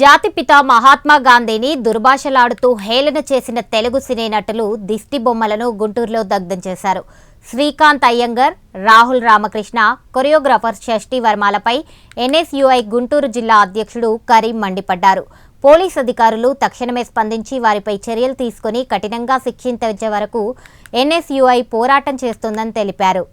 జాతిపిత మహాత్మా గాంధీని దుర్భాషలాడుతూ హేళన చేసిన తెలుగు సినీ నటులు దిష్టి బొమ్మలను గుంటూరులో దగ్ధం చేశారు. శ్రీకాంత్ అయ్యంగర్ రాహుల్ రామకృష్ణ కొరియోగ్రాఫర్ షష్ఠి వర్మాలపై ఎన్ఎస్యుఐ గుంటూరు జిల్లా అధ్యక్షుడు కరీం మండిపడ్డారు. పోలీస్ అధికారులు తక్షణమే స్పందించి వారిపై చర్యలు తీసుకుని కఠినంగా శిక్షించే వరకు ఎన్ఎస్యుఐ పోరాటం చేస్తుందని తెలిపారు.